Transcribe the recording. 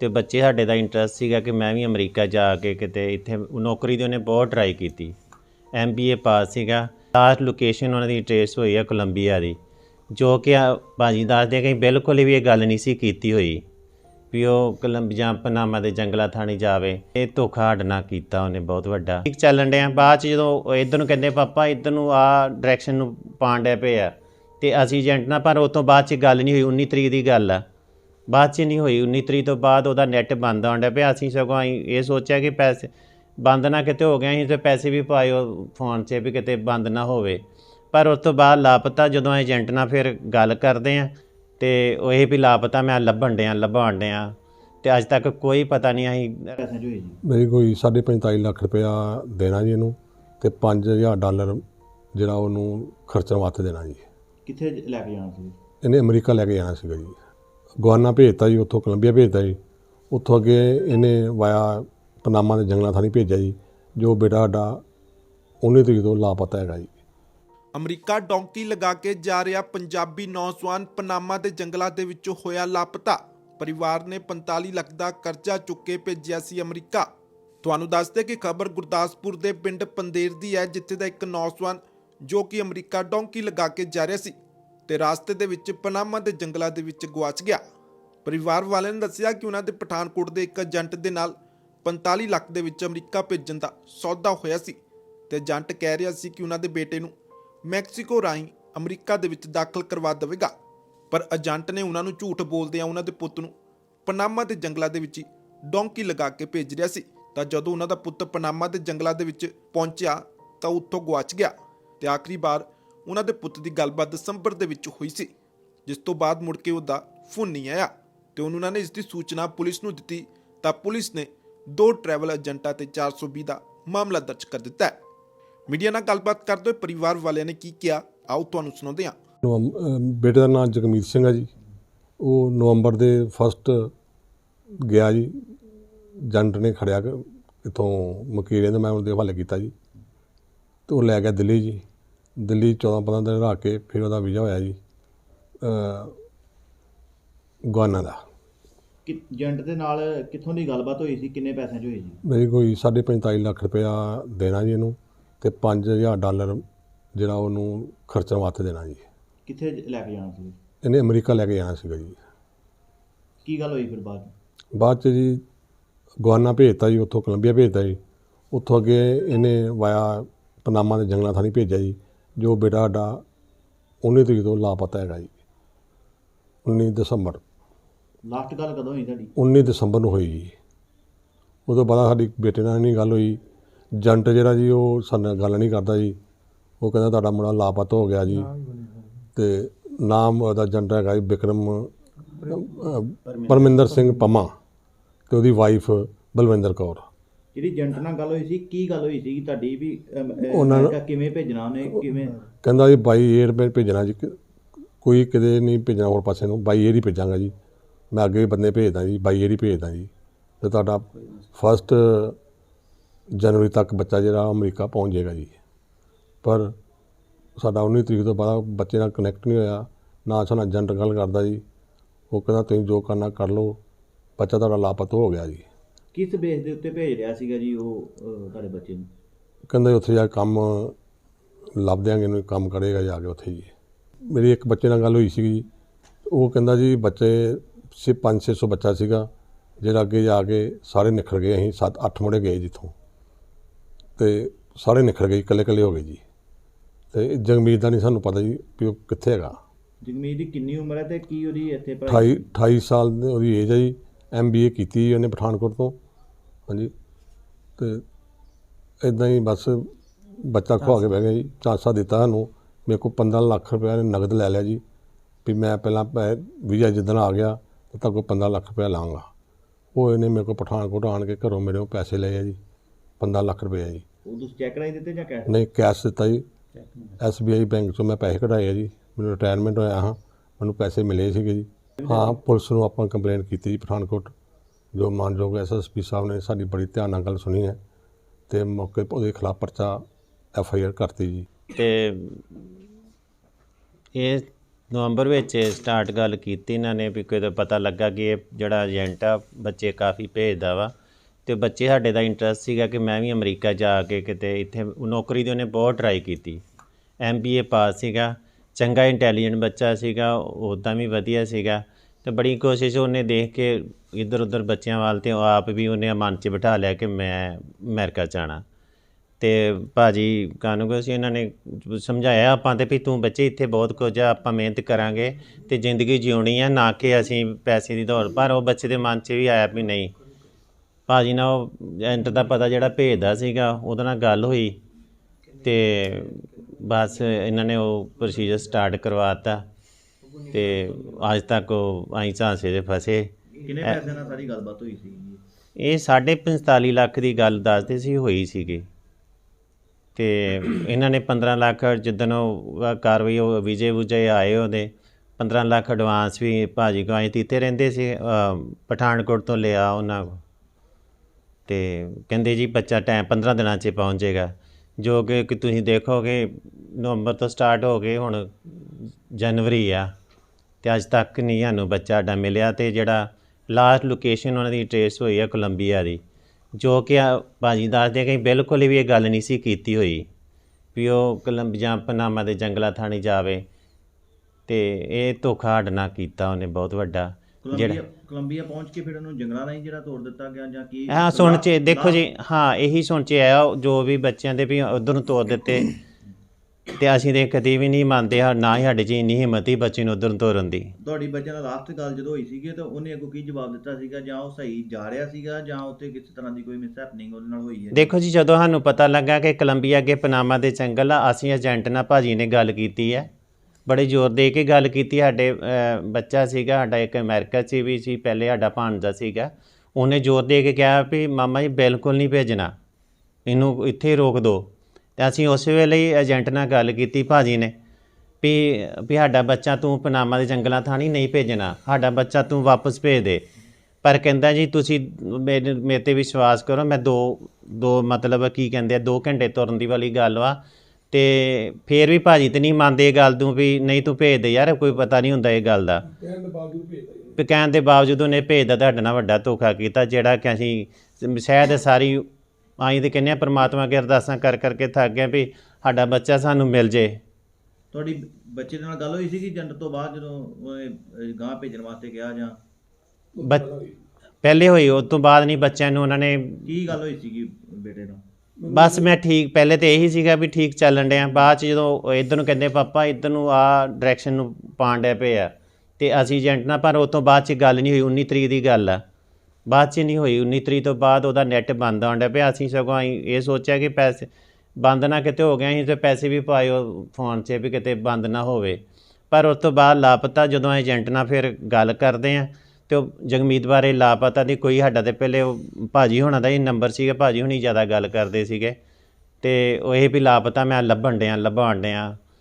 ਤੇ ਬੱਚੇ ਸਾਡੇ ਦਾ ਇੰਟਰਸਟ ਸੀਗਾ ਕਿ ਮੈਂ ਵੀ ਅਮਰੀਕਾ ਜਾ ਕੇ ਕਿਤੇ ਇੱਥੇ ਨੌਕਰੀ ਦੀ ਉਹਨੇ ਬਹੁਤ ਟਰਾਈ ਕੀਤੀ। ਐਮਬੀਏ ਪਾਸ ਸੀਗਾ। ਲਾਸਟ ਲੋਕੇਸ਼ਨ ਉਹਨਾਂ ਦੀ ਟ੍ਰੇਸ ਹੋਈ ਹੈ ਕੋਲੰਬੀਆ ਦੀ, ਜੋ ਕਿ ਆ ਭਾਜੀ ਦੱਸਦੇ ਕਿ ਬਿਲਕੁਲ ਵੀ ਇਹ ਗੱਲ ਨਹੀਂ ਸੀ ਕੀਤੀ ਹੋਈ ਵੀ ਉਹ ਕੋਲੰਬੀਆ ਪਨਾਮਾ ਦੇ ਜੰਗਲਾਂ ਥਾਣੀ ਜਾਵੇ। ਇਹ ਧੋਖਾ ਸਾਡੇ ਨਾਲ ਕੀਤਾ ਉਹਨੇ ਬਹੁਤ ਵੱਡਾ। ਠੀਕ ਚੱਲਣ ਡਿਆ। ਬਾਅਦ ਚ ਜਦੋਂ ਉਹ ਇੱਧਰ ਨੂੰ ਕਹਿੰਦੇ, ਪਾਪਾ, ਇੱਧਰ ਨੂੰ ਆ ਡਾਇਰੈਕਸ਼ਨ ਨੂੰ ਪਾਣ ਡਿਆ ਪਏ ਆ ਤੇ ਅਸੀਂ ਏਜੰਟ ਨਾਲ, ਪਰ ਉਹ ਤੋਂ ਬਾਅਦ ਚ ਗੱਲ ਨਹੀਂ ਹੋਈ। 19 ਤਰੀਕ ਦੀ ਗੱਲ ਆ। ਬਾਅਦ ਚ ਨਹੀਂ ਹੋਈ 19 ਤਰੀਕ ਤੋਂ ਬਾਅਦ ਉਹਦਾ ਨੈਟ ਬੰਦ ਆਉਣ ਡਿਆ ਪਿਆ। ਅਸੀਂ ਸਗੋਂ ਅਸੀਂ ਇਹ ਸੋਚਿਆ ਕਿ ਪੈਸੇ ਬੰਦ ਨਾ ਕਿਤੇ ਹੋ ਗਏ ਅਸੀਂ ਤੇ ਪੈਸੇ ਵੀ ਪਾਏ ਫੋਨ 'ਚ ਵੀ ਕਿਤੇ ਬੰਦ ਨਾ ਹੋਵੇ। ਪਰ ਉਸ ਤੋਂ ਬਾਅਦ ਲਾਪਤਾ ਜਦੋਂ ਏਜੰਟ ਨਾਲ ਫਿਰ ਗੱਲ ਕਰਦੇ ਆ ਤੇ ਉਹ ਇਹ ਵੀ ਲਾਪਤਾ ਮੈਂ ਲੱਭਣ ਡਿਆ ਲੱਭਣ ਡਿਆ। ਤੇ ਅੱਜ ਤੱਕ ਕੋਈ ਪਤਾ ਨਹੀਂ ਜੀ ਮੇਰੀ ਕੋਈ 45 ਲੱਖ ਰੁਪਇਆ ਦੇਣਾ ਜੀ ਇਹਨੂੰ ਤੇ 5000 ਡਾਲਰ ਜਿਹੜਾ ਉਹਨੂੰ ਖਰਚਣ ਵਾਸਤੇ ਦੇਣਾ ਜੀ। ਕਿੱਥੇ ਲੈ ਕੇ ਜਾਣਾ ਸੀ? ਇਹਨੇ ਅਮਰੀਕਾ ਲੈ ਕੇ ਜਾਣਾ ਸੀਗਾ ਜੀ। ਗਵਾਨਾ ਭੇਜਤਾ ਜੀ, ਉੱਥੋਂ ਕੋਲੰਬੀਆ ਭੇਜਤਾ ਜੀ। ਉੱਥੋਂ ਅੱਗੇ ਇਹਨੇ ਵਾਇਆ ਪਨਾਮਾ ਦੇ ਜੰਗਲਾਂ ਥਾਣੀ ਭੇਜਿਆ ਜੀ। ਜੋ ਬੇਟਾ ਸਾਡਾ 19 ਤਰੀਕ ਤੋਂ ਲਾਪਤਾ ਹੈਗਾ ਜੀ। ਅਮਰੀਕਾ ਡੌਂਕੀ ਲਗਾ ਕੇ ਜਾ ਰਿਹਾ ਪੰਜਾਬੀ ਨੌਜਵਾਨ ਪਨਾਮਾ ਦੇ ਜੰਗਲਾਂ ਦੇ ਵਿੱਚੋਂ ਹੋਇਆ ਲਾਪਤਾ। ਪਰਿਵਾਰ ਨੇ 45 ਲੱਖ ਦਾ ਕਰਜ਼ਾ ਚੁੱਕ ਕੇ ਭੇਜਿਆ ਸੀ ਅਮਰੀਕਾ। ਤੁਹਾਨੂੰ ਦੱਸਦੇ ਕਿ ਖਬਰ ਗੁਰਦਾਸਪੁਰ ਦੇ ਪਿੰਡ ਪੰਦੇਰ ਦੀ ਹੈ, ਜਿੱਥੇ ਦਾ ਇੱਕ ਨੌਜਵਾਨ ਜੋ ਕਿ ਅਮਰੀਕਾ ਡੌਂਕੀ ਲਗਾ ਕੇ ਜਾ ਰਿਹਾ ਸੀ। ਤੇ ਰਾਸਤੇ ਦੇ ਵਿੱਚ ਪਨਾਮਾ ਦੇ ਜੰਗਲਾਂ ਦੇ ਵਿੱਚ ਗਵਾਚ ਗਿਆ। ਪਰਿਵਾਰ ਵਾਲਿਆਂ ਨੇ ਦੱਸਿਆ ਕਿ ਉਹਨਾਂ ਦੇ ਪਠਾਨਕੋਟ ਦੇ ਇੱਕ ਏਜੰਟ ਦੇ ਨਾਲ 45 ਲੱਖ ਦੇ ਵਿੱਚ ਅਮਰੀਕਾ ਭੇਜਣ ਦਾ ਸੌਦਾ ਹੋਇਆ ਸੀ ਤੇ ਏਜੰਟ ਕਹਿ ਰਿਹਾ ਸੀ ਕਿ ਉਹਨਾਂ ਦੇ ਬੇਟੇ ਨੂੰ ਮੈਕਸੀਕੋ ਰਾਹੀਂ ਅਮਰੀਕਾ ਦੇ ਵਿੱਚ ਦਾਖਲ ਕਰਵਾ ਦੇਵੇਗਾ। ਪਰ ਏਜੰਟ ਨੇ ਉਹਨਾਂ ਨੂੰ ਝੂਠ ਬੋਲਦਿਆਂ ਉਹਨਾਂ ਦੇ ਪੁੱਤ ਨੂੰ ਪਨਾਮਾ ਦੇ ਜੰਗਲਾਂ ਦੇ ਵਿੱਚ ਹੀ ਡੋਂਕੀ ਲਗਾ ਕੇ ਭੇਜ ਰਿਹਾ ਸੀ। ਤਾਂ ਜਦੋਂ ਉਹਨਾਂ ਦਾ ਪੁੱਤ ਪਨਾਮਾ ਦੇ ਜੰਗਲਾਂ ਦੇ ਵਿੱਚ ਪਹੁੰਚਿਆ ਤਾਂ ਉੱਥੋਂ ਗਵਾਚ ਗਿਆ ਤੇ ਆਖਰੀ ਵਾਰ ਉਹਨਾਂ ਦੇ ਪੁੱਤ ਦੀ ਗੱਲਬਾਤ ਦਸੰਬਰ ਦੇ ਵਿੱਚ ਹੋਈ ਸੀ, ਜਿਸ ਤੋਂ ਬਾਅਦ ਮੁੜ ਕੇ ਉਹਦਾ ਫੋਨ ਨਹੀਂ ਆਇਆ ਤੇ ਉਹਨਾਂ ਨੇ ਇਸ ਦੀ ਸੂਚਨਾ ਪੁਲਿਸ ਨੂੰ ਦਿੱਤੀ ਤਾਂ ਪੁਲਿਸ ਨੇ ਦੋ ਟਰੈਵਲ ਏਜੰਟਾਂ ਤੇ 420 ਦਾ ਮਾਮਲਾ ਦਰਜ ਕਰ ਦਿੱਤਾ ਹੈ। ਮੀਡੀਆ ਨਾਲ ਗੱਲਬਾਤ ਕਰਦੇ ਹੋਏ ਪਰਿਵਾਰ ਵਾਲਿਆਂ ਨੇ ਕੀ ਕਿਹਾ, ਆਓ ਤੁਹਾਨੂੰ ਸੁਣਾਉਂਦੇ ਹਾਂ। ਨਵੰਬ- ਬੇਟੇ ਦਾ ਨਾਮ ਜਗਮੀਤ ਸਿੰਘ ਹੈ ਜੀ। ਉਹ ਨਵੰਬਰ ਦੇ ਫਸਟ ਗਿਆ ਜੀ। ਏਜੰਟ ਨੇ ਖੜਿਆ ਕਿ, ਇਥੋਂ ਮਕੀਰੇ ਦਾ ਮੈਂ ਉਹਦੇ ਹਵਾਲੇ ਕੀਤਾ ਜੀ। ਤੇ ਉਹ ਲੈ ਗਿਆ ਦਿੱਲੀ ਜੀ। ਦਿੱਲੀ 14 15 ਦਿਨ ਰਹਿ ਕੇ ਫਿਰ ਉਹਦਾ ਵੀਜ਼ਾ ਹੋਇਆ ਜੀ ਅ ਗਵਾਨਾ ਦਾ। ਕਿ ਏਜੰਟ ਦੇ ਨਾਲ ਕਿੱਥੋਂ ਦੀ ਗੱਲਬਾਤ ਹੋਈ ਸੀ? ਕਿੰਨੇ ਪੈਸੇ ਜੋ ਹੋਏ ਜੀ ਮੇਰੀ ਕੋਈ 45 ਲੱਖ ਰੁਪਇਆ ਦੇਣਾ ਜੀ ਇਹਨੂੰ ਤੇ 5000 ਡਾਲਰ ਜਿਹੜਾ ਉਹਨੂੰ ਖਰਚਣ ਵਾਸਤੇ ਦੇਣਾ ਜੀ। ਕਿੱਥੇ ਲੈ ਕੇ ਜਾਣਾ ਸੀ? ਇਹਨੇ ਅਮਰੀਕਾ ਲੈ ਕੇ ਜਾਣਾ ਸੀਗਾ ਜੀ। ਕੀ ਗੱਲ ਹੋਈ ਫਿਰ ਬਾਅਦ 'ਚ? ਬਾਅਦ ਚ ਜੀ ਗਵਾਨਾ ਭੇਜਤਾ ਜੀ ਉੱਥੋਂ ਕੋਲੰਬੀਆ ਭੇਜਤਾ ਜੀ। ਉੱਥੋਂ ਅੱਗੇ ਇਹਨੇ ਵਾਇਆ ਪਨਾਮਾ ਦੇ ਜੰਗਲਾਂ ਥਾਣੀ ਭੇਜਿਆ ਜੀ। ਜੋ ਬੇਟਾ ਸਾਡਾ 19 ਤਰੀਕ ਤੋਂ ਲਾਪਤਾ ਹੈਗਾ ਜੀ 19 ਦਸੰਬਰ। ਲਾਸਟ ਗੱਲ ਕਦੋਂ ਹੋਈ ਤੁਹਾਡੀ? 19 ਦਸੰਬਰ ਨੂੰ ਹੋਈ ਜੀ। ਉਦੋਂ ਬਾਅਦ ਸਾਡੀ ਬੇਟੇ ਨਾਲ ਨਹੀਂ ਗੱਲ ਹੋਈ। ਜੰਟ ਜਿਹੜਾ ਜੀ ਉਹ ਸਾਡੇ ਨਾਲ ਗੱਲ ਨਹੀਂ ਕਰਦਾ ਜੀ। ਉਹ ਕਹਿੰਦਾ ਤੁਹਾਡਾ ਮੁੰਡਾ ਲਾਪਤਾ ਹੋ ਗਿਆ ਜੀ। ਤੇ ਨਾਮ ਉਹਦਾ ਜੰਟ ਹੈਗਾ ਜੀ ਬਿਕਰਮ ਪਰਮਿੰਦਰ ਸਿੰਘ। ਪੰਮਾ ਤੇ ਉਹਦੀ ਵਾਈਫ ਬਲਵਿੰਦਰ ਕੌਰ। ਜਿਹੜੀ ਏਜੰਟ ਨਾਲ ਗੱਲ ਹੋਈ ਸੀ ਕੀ ਗੱਲ ਹੋਈ ਸੀ ਤੁਹਾਡੀ ਵੀ ਉਹਨਾਂ ਨੂੰ- ਕਿਵੇਂ ਭੇਜਣਾ ਉਹਨੇ ਕਿਵੇਂ? ਕਹਿੰਦਾ ਜੀ ਬਾਈ ਏਅਰ ਮੈਂ ਭੇਜਣਾ ਜੀ ਕੋਈ ਕਿਤੇ ਨਹੀਂ ਭੇਜਣਾ ਹੋਰ ਪਾਸੇ ਨੂੰ ਬਾਈ ਏਅਰ ਹੀ ਭੇਜਾਂਗਾ ਜੀ। ਮੈਂ ਅੱਗੇ ਵੀ ਬੰਦੇ ਭੇਜਦਾ ਜੀ ਬਾਈ ਏਅਰ ਹੀ ਭੇਜਦਾ ਜੀ। ਤੇ ਤੁਹਾਡਾ ਫਸਟ ਜਨਵਰੀ ਤੱਕ ਬੱਚਾ ਜਿਹੜਾ ਅਮਰੀਕਾ ਪਹੁੰਚ ਜਾਏਗਾ ਜੀ। ਪਰ ਸਾਡਾ 19 ਤਰੀਕ ਤੋਂ ਬਾਅਦ ਬੱਚੇ ਨਾਲ ਕਨੈਕਟ ਨਹੀਂ ਹੋਇਆ ਨਾ ਸਾਨੂੰ ਏਜੰਟ ਗੱਲ ਕਰਦਾ ਜੀ। ਉਹ ਕਹਿੰਦਾ ਤੁਸੀਂ ਜੋ ਕਰਨਾ ਕਰ ਲਓ ਬੱਚਾ ਤੁਹਾਡਾ ਲਾਪਤ ਹੋ ਗਿਆ ਜੀ। ਕਿਸ ਬੇਸ ਦੇ ਉੱਤੇ ਭੇਜ ਰਿਹਾ ਸੀਗਾ ਜੀ ਉਹ ਅਹ, ਤੁਹਾਡੇ ਬੱਚੇ ਨੂੰ? ਕਹਿੰਦਾ ਜੀ ਉੱਥੇ ਜਾ ਕੇ ਕੰਮ ਲੱਭ ਦਿਆਂਗੇ ਇਹਨੂੰ ਕੰਮ ਕਰੇਗਾ ਜਾ ਕੇ ਉੱਥੇ ਜੀ। ਮੇਰੀ ਇੱਕ ਬੱਚੇ ਨਾਲ ਗੱਲ ਹੋਈ ਸੀਗੀ ਜੀ। ਉਹ ਕਹਿੰਦਾ ਜੀ ਬੱਚੇ ਸੇ 5-600 ਬੱਚਾ ਸੀਗਾ ਜਿਹੜਾ ਅੱਗੇ ਜਾ ਕੇ ਸਾਰੇ ਨਿਖਰ ਗਏ ਅਸੀਂ 7-8 ਮੁੰਡੇ ਗਏ ਜਿੱਥੋਂ। ਤੇ ਸਾਰੇ ਨਿਖਰ ਗਏ ਇਕੱਲੇ ਇਕੱਲੇ ਹੋ ਗਏ ਜੀ। ਤੇ ਜਗਮੀਤ ਦਾ ਨਹੀਂ ਸਾਨੂੰ ਪਤਾ ਜੀ ਵੀ ਉਹ ਕਿੱਥੇ ਹੈਗਾ। ਜਗਮੀਤ ਦੀ ਕਿੰਨੀ ਉਮਰ ਹੈ ਤੇ ਕੀ ਉਹਦੀ ਇੱਥੇ ਪੜ੍ਹਾਈ? 28 28 ਸਾਲ ਦੀ ਉਹਦੀ ਏਜ ਹੈ ਜੀ। ਐਮਬੀਏ ਕੀਤੀ ਉਹਨੇ ਪਠਾਨਕੋਟ ਤੋਂ। ਹਾਂਜੀ। ਤੇ ਇਦਾਂ ਹੀ ਬਸ ਬੱਚਾ ਖਵਾ ਕੇ ਬਹਿ ਗਿਆ ਜੀ ਚਾਂਸਾ ਦਿੱਤਾ ਸਾਨੂੰ। ਮੇਰੇ ਕੋਲ 15 ਲੱਖ ਰੁਪਏ ਨੇ ਨਗਦ ਲੈ ਲਿਆ ਜੀ। ਵੀ ਮੈਂ ਪਹਿਲਾਂ ਪੈ- ਵੀਜ਼ਾ ਜਿੱਦਣ ਆ ਗਿਆ ਤਾਂ ਤੁਹਾਡੇ ਕੋਲ 15 ਲੱਖ ਰੁਪਏ ਲਾਂਗਾ। ਉਹ ਇਹਨੇ ਮੇਰੇ ਕੋਲ ਪਠਾਨਕੋਟ ਆਣ ਕੇ ਘਰੋਂ ਮੇਰੇ ਕੋਲ ਪੈਸੇ ਲਏ ਆ ਜੀ 15 ਲੱਖ ਰੁਪਏ ਜੀ। ਉਹ ਤੁਸੀਂ ਚੈੱਕ ਕਰਾਈ ਦਿੱਤੇ ਜਾਂ ਕੈਸ਼ ਨਹੀਂ ਕੈਸ਼ ਦਿੱਤਾ ਜੀ। ਐਸਬੀਆਈ ਬੈਂਕ ਚੋਂ ਮੈਂ ਪੈਸੇ ਕਢਾਏ ਆ ਜੀ। ਮੈਨੂੰ ਰਿਟਾਇਰਮੈਂਟ ਹੋਇਆ ਹਾਂ ਮੈਨੂੰ ਪੈਸੇ ਮਿਲੇ ਸੀਗੇ ਜੀ। ਹਾਂ ਪੁਲਿਸ ਨੂੰ ਆਪਾਂ ਕੰਪਲੇਂਟ ਕੀਤੀ ਜੀ ਪਠਾਨਕੋਟ। ਜੋ ਮਾਨਯੋਗ ਐਸਐਸਪੀ ਸਾਹਿਬ ਨੇ ਸਾਡੀ ਬੜੀ ਧਿਆਨ ਨਾਲ ਗੱਲ ਸੁਣੀ ਹੈ ਤੇ ਮੌਕੇ 'ਤੇ ਉਹਦੇ ਖਿਲਾਫ ਪਰਚਾ ਐਫ ਆਈ ਆਰ ਕਰਤੀ ਜੀ। ਤੇ ਇਹ ਨਵੰਬਰ ਵਿੱਚ ਸਟਾਰਟ ਗੱਲ ਕੀਤੀ ਇਹਨਾਂ ਨੇ ਵੀ ਕਿਤੇ ਪਤਾ ਲੱਗਾ ਕਿ ਇਹ ਜਿਹੜਾ ਏਜੰਟ ਆ, ਬੱਚੇ ਕਾਫੀ ਭੇਜਦਾ ਵਾ ਤੇ ਬੱਚੇ ਸਾਡੇ ਦਾ ਇੰਟਰਸਟ ਸੀਗਾ ਕਿ ਮੈਂ ਵੀ ਅਮਰੀਕਾ ਜਾ ਕੇ ਕਿਤੇ ਇੱਥੇ ਨੌਕਰੀ ਦੀ ਉਹਨੇ ਬਹੁਤ ਟਰਾਈ ਕੀਤੀ। ਐਮਬੀਏ ਪਾਸ ਸੀਗਾ, ਚੰਗਾ ਇੰਟੈਲੀਜੈਂਟ ਬੱਚਾ ਸੀਗਾ ਉੱਦਾਂ ਵੀ ਵਧੀਆ ਸੀਗਾ। ਤੇ ਬੜੀ ਕੋਸ਼ਿਸ਼ ਉਹਨੇ ਦੇਖ ਕੇ ਇੱਧਰ ਉੱਧਰ ਬੱਚਿਆਂ ਵੱਲ ਤੇ ਆਪ ਵੀ ਉਹਨੇ ਮਨ 'ਚ ਬਿਠਾ ਲਿਆ ਕਿ ਮੈਂ ਅਮਰੀਕਾ ਜਾਣਾ। ਤੇ ਭਾਜੀ ਕਾਨੂੰਗੋ ਸੀ ਇਹਨਾਂ ਨੇ, ਸਮਝਾਇਆ ਆਪਾਂ ਤੇ ਵੀ ਤੂੰ ਬੱਚੇ ਇੱਥੇ ਬਹੁਤ ਕੁਝ ਆ, ਆਪਾਂ ਮਿਹਨਤ ਕਰਾਂਗੇ ਤੇ ਜ਼ਿੰਦਗੀ ਜਿਉਣੀ ਆ, ਨਾ ਕਿ ਅਸੀਂ ਪੈਸੇ ਦੀ ਦੌੜ। ਪਰ ਉਹ ਬੱਚੇ ਦੇ ਮਨ 'ਚ ਵੀ ਆਇਆ ਵੀ ਨਹੀਂ। ਭਾਜੀ ਨਾਲ ਉਹ ਏਜੰਟ ਦਾ ਪਤਾ ਜਿਹੜਾ ਭੇਜਦਾ ਸੀਗਾ, ਉਹਦੇ ਨਾਲ ਗੱਲ ਹੋਈ ਤੇ ਬਸ ਇਹਨਾਂ ਨੇ ਉਹ ਪ੍ਰੋਸੀਜਰ ਸਟਾਰਟ ਕਰਵਾਤਾ ਤੇ ਅੱਜ ਤੱਕ ਉਹ ਆਈ ਝਾਂਸੇ ਦੇ ਫਸੇ। ਕਿੰਨੇ ਪੈਸੇ ਨਾਲ ਸਾਰੀ ਗੱਲਬਾਤ ਹੋਈ ਸੀ? ਇਹ ਸਾਢੇ 45 ਲੱਖ ਦੀ ਗੱਲ ਦੱਸਦੇ ਸੀ ਹੋਈ ਸੀਗੀ। ਤੇ ਇਹਨਾਂ ਨੇ 15 ਲੱਖ ਜਿੱਦਣ ਉਹ ਕਾਰਵਾਈ ਉਹ ਵਿਜੇ ਵੁਜੇ ਆਏ ਉਹਦੇ। 15 ਲੱਖ ਐਡਵਾਂਸ ਵੀ ਭਾਜੀ ਕੋ ਆਏ ਤੀਤੇ ਰਹਿੰਦੇ ਸੀ ਪਠਾਨਕੋਟ ਤੋਂ ਲਿਆ ਉਹਨਾਂ ਕੋ ਤੇ ਕਹਿੰਦੇ ਜੀ ਬੱਚਾ ਟਾਈਮ 15 ਦਿਨਾਂ 'ਚ ਪਹੁੰਚ ਜਾਏਗਾ। ਜੋ ਕਿ ਤੁਸੀਂ ਦੇਖੋਗੇ ਨਵੰਬਰ ਤੋਂ ਸਟਾਰਟ ਹੋ ਗਏ ਹੁਣ ਜਨਵਰੀ ਆ। ਤੇ ਅੱਜ ਤੱਕ ਨਹੀਂ ਸਾਨੂੰ ਬੱਚਾ ਸਾਡਾ ਮਿਲਿਆ ਤੇ ਜਿਹੜਾ ਲਾਸਟ ਲੋਕੇਸ਼ਨ ਉਹਨਾਂ ਦੀ ਟ੍ਰੇਸ ਹੋਈ ਆ ਕੋਲੰਬੀਆ ਦੀ ਜੋ ਕਿ ਭਾਜੀ ਦੱਸਦੇ ਕਿ ਬਿਲਕੁਲ ਵੀ ਇਹ ਗੱਲ ਨਹੀਂ ਸੀ ਕੀਤੀ ਹੋਈ ਵੀ ਉਹ ਕੋਲੰਬੀਆ ਪਨਾਮਾ ਦੇ ਜੰਗਲਾਂ ਥਾਣੀ ਜਾਵੇ ਤੇ ਇਹ ਧੋਖਾ ਨਾਲ ਕੀਤਾ ਉਹਨੇ ਬਹੁਤ ਵੱਡਾ ਕੋਲੰਬੀਆ ਕੋਲੰਬੀਆ ਪਹੁੰਚ ਕੇ ਫਿਰ ਉਹਨੂੰ ਜੰਗਲਾਂ ਰਾਹੀਂ ਜਿਹੜਾ ਤੋੜ ਦਿੱਤਾ ਗਿਆ ਜਾਂ ਕੀ? ਹਾਂ ਸੁਣ ਚ ਦੇਖੋ ਜੀ ਹਾਂ ਇਹੀ ਸੁਣ ਚ ਆਇਆ ਜੋ ਵੀ ਬੱਚਿਆਂ ਦੇ ਵੀ ਉਧਰ ਨੂੰ ਤੋਰ ਦਿੱਤੇ। ਤੇ ਅਸੀਂ ਤੇ ਕਦੀ ਵੀ ਨਹੀਂ ਮੰਨਦੇ ਹਾਂ ਨਾ ਹੀ ਸਾਡੇ 'ਚ ਇੰਨੀ ਹਿੰਮਤ ਹੀ ਬੱਚੇ ਨੂੰ ਉਧਰ ਤੋਰਨ ਦੀ। ਤੁਹਾਡੀ ਬੱਚਿਆਂ ਨਾਲ ਲਾਸਟ ਗੱਲ ਜਦੋਂ ਹੋਈ ਸੀਗੀ ਤਾਂ ਉਹਨੇ ਅੱਗੋਂ ਕੀ ਜਵਾਬ ਦਿੱਤਾ ਸੀਗਾ? ਜਾਂ ਉਹ ਸਹੀ ਜਾ ਰਿਹਾ ਸੀਗਾ ਜਾਂ ਉੱਥੇ ਕਿਸੇ ਤਰ੍ਹਾਂ ਦੀ ਕੋਈ ਮਿਸ ਹੈਪਨਿੰਗ ਉਹਦੇ ਨਾਲ ਹੋਈ ਹੈ? ਦੇਖੋ ਜੀ ਜਦੋਂ ਸਾਨੂੰ ਪਤਾ ਲੱਗਾ ਕਿ ਕੋਲੰਬੀਆ ਅੱਗੇ ਪਨਾਮਾ ਦੇ ਜੰਗਲ ਆ ਅਸੀਂ ਏਜੰਟ ਨਾਲ ਭਾਜੀ ਨੇ ਗੱਲ ਕੀਤੀ ਹੈ। ਬੜੇ ਜ਼ੋਰ ਦੇ ਕੇ ਗੱਲ ਕੀਤੀ ਸਾਡੇ ਬੱਚਾ ਸੀਗਾ ਸਾਡਾ ਇੱਕ ਅਮਰੀਕਾ 'ਚ ਵੀ ਸੀ ਪਹਿਲੇ ਸਾਡਾ ਭਾਣਜਾ ਸੀਗਾ। ਉਹਨੇ ਜ਼ੋਰ ਦੇ ਕੇ ਕਿਹਾ ਵੀ ਮਾਮਾ ਜੀ ਬਿਲਕੁਲ ਨਹੀਂ ਭੇਜਣਾ। ਇਹਨੂੰ ਇੱਥੇ ਹੀ ਰੋਕ ਦਿਓ ਤੇ ਅਸੀਂ ਉਸੇ ਵੇਲੇ ਹੀ ਏਜੰਟ ਨਾਲ ਗੱਲ ਕੀਤੀ ਭਾਜੀ ਨੇ ਵੀ ਵੀ ਸਾਡਾ ਬੱਚਾ ਤੂੰ ਪਨਾਮਾ ਦੇ ਜੰਗਲਾਂ ਥਾਣੀ ਨਹੀਂ ਭੇਜਣਾ। ਸਾਡਾ ਬੱਚਾ ਤੂੰ ਵਾਪਸ ਭੇਜ ਦੇ। ਪਰ ਕਹਿੰਦਾ ਜੀ ਤੁਸੀਂ ਮੇਰੇ ਮੇਰੇ ਤੇ ਵਿਸ਼ਵਾਸ ਕਰੋ ਮੈਂ ਦੋ ਦੋ ਮਤਲਬ ਕੀ ਕਹਿੰਦੇ ਆ 2 ਘੰਟੇ ਤੁਰਨ ਦੀ ਵਾਲੀ ਗੱਲ ਵਾ। ਤੇ ਫੇਰ ਵੀ ਭਾਜੀ ਤੇ ਨਹੀਂ ਮੰਨਦੇ ਇਹ ਗੱਲ ਤੂੰ ਵੀ ਨਹੀਂ ਤੂੰ ਭੇਜ ਦੇ ਯਾਰ ਕੋਈ ਪਤਾ ਨਹੀਂ ਹੁੰਦਾ ਇਹ ਗੱਲ ਦਾ। ਕਹਿਣ ਦੇ ਬਾਵਜੂਦ ਉਹਨੇ ਭੇਜਦਾ ਤੁਹਾਡੇ ਨਾਲ ਵੱਡਾ ਧੋਖਾ ਕੀਤਾ ਜਿਹੜਾ ਕਿ ਅਸੀਂ ਸ਼ਾਇਦ ਸਾਰੀ ਆਈ ਤੇ ਕਹਿੰਦੇ ਆ ਪ੍ਰਮਾਤਮਾ ਅੱਗੇ ਅਰਦਾਸਾਂ ਕਰ ਕਰਕੇ ਥੱਕ ਗਏ ਵੀ ਸਾਡਾ ਬੱਚਾ ਸਾਨੂੰ ਮਿਲ ਜੇ। ਤੁਹਾਡੀ ਬੱਚੇ ਦੇ ਨਾਲ ਗੱਲ ਹੋਈ ਸੀਗੀ ਏਜੰਟ ਤੋਂ ਬਾਅਦ ਜਦੋਂ ਗਾਂ ਭੇਜਣ ਵਾਸਤੇ ਕਿਹਾ ਜਾਂ? ਬੱਚ- ਪਹਿਲੇ ਹੋਈ ਉਸ ਤੋਂ ਬਾਅਦ ਨਹੀਂ ਬੱਚਿਆਂ ਨੂੰ ਉਹਨਾਂ ਨੇ ਕੀ ਗੱਲ ਹੋਈ ਸੀਗੀ ਬੇਟੇ ਨਾਲ? ਬਸ ਮੈਂ ਠੀਕ ਪਹਿਲੇ ਤੇ ਇਹੀ ਸੀਗਾ ਵੀ ਠੀਕ ਚੱਲਣ ਡਿਆ। ਬਾਅਦ ਚ ਜਦੋਂ ਇਧਰ ਨੂੰ ਕਹਿੰਦੇ ਪਾਪਾ ਇਧਰ ਨੂੰ ਆ ਡਾਇਰੈਕਸ਼ਨ ਨੂੰ ਪਾਣ ਡਿਆ ਪਏ ਆ ਤੇ ਅਸੀਂ ਏਜੰਟ ਨਾਲ ਪਰ ਉਸ ਤੋਂ ਬਾਅਦ ਚ ਗੱਲ ਨਹੀਂ ਹੋਈ 19 ਤਰੀਕ ਦੀ ਗੱਲ ਆ। ਬਾਅਦ ਚ ਨਹੀਂ ਹੋਈ 19 ਤਰੀਕ ਤੋਂ ਬਾਅਦ ਉਹਦਾ ਨੈਟ ਬੰਦ ਆਉਣ ਡਿਆ ਪਿਆ। ਅਸੀਂ ਸਗੋਂ ਅਸੀਂ ਇਹ ਸੋਚਿਆ ਕਿ ਪੈਸੇ ਬੰਦ ਨਾ ਕਿਤੇ ਹੋ ਗਿਆ ਅਸੀਂ ਤੇ ਪੈਸੇ ਵੀ ਪਾਏ ਫੋਨ 'ਚ ਵੀ ਕਿਤੇ ਬੰਦ ਨਾ ਹੋਵੇ। ਪਰ ਉਸ ਤੋਂ ਬਾਅਦ ਲਾਪਤਾ, ਜਦੋਂ ਏਜੰਟ ਨਾਲ ਫਿਰ ਗੱਲ ਕਰਦੇ ਆ, ਤੇ ਉਹ ਜਗਮੀਤ ਬਾਰੇ ਲਾਪਤਾ ਦੀ ਕੋਈ ਸਾਡਾ ਤੇ ਪਹਿਲੇ ਉਹ ਭਾਜੀ ਹੋਣਾ ਦਾ ਹੀ ਨੰਬਰ ਸੀਗਾ, ਭਾਜੀ ਹੁਣੀ ਜ਼ਿਆਦਾ ਗੱਲ ਕਰਦੇ ਸੀਗੇ। ਤੇ ਉਹ ਇਹ ਵੀ ਲਾਪਤਾ, ਮੈਂ ਲੱਭਣ ਡਿਆ ਲੱਭਣ ਡਿਆ।